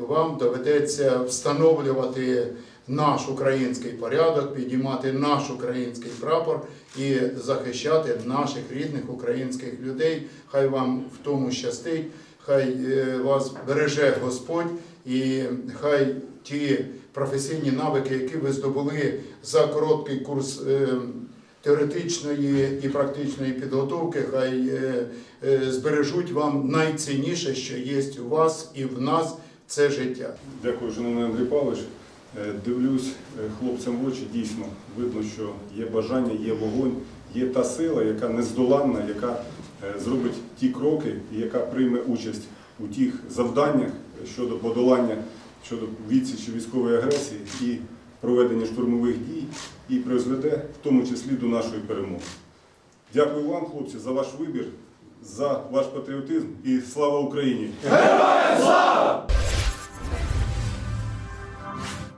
Вам доведеться встановлювати наш український порядок, підіймати наш український прапор і захищати наших рідних українських людей. Хай вам в тому щастить, хай е, вас береже Господь і хай ті професійні навики, які ви здобули за короткий курс. е, Теоретичної і практичної підготовки хай е, збережуть вам найцінніше, що є у вас і в нас це життя. Дякую, шановний Андрій Павлович. Е, Дивлюсь е, хлопцям в очі, дійсно видно, що є бажання, є вогонь, є та сила, яка нездоланна, яка е, зробить ті кроки і яка прийме участь у тих завданнях щодо подолання, щодо відсічі військової агресії і проведення штурмових дій, і призведе в тому числі до нашої перемоги. Дякую вам, хлопці, за ваш вибір, за ваш патріотизм і слава Україні! Героям слава!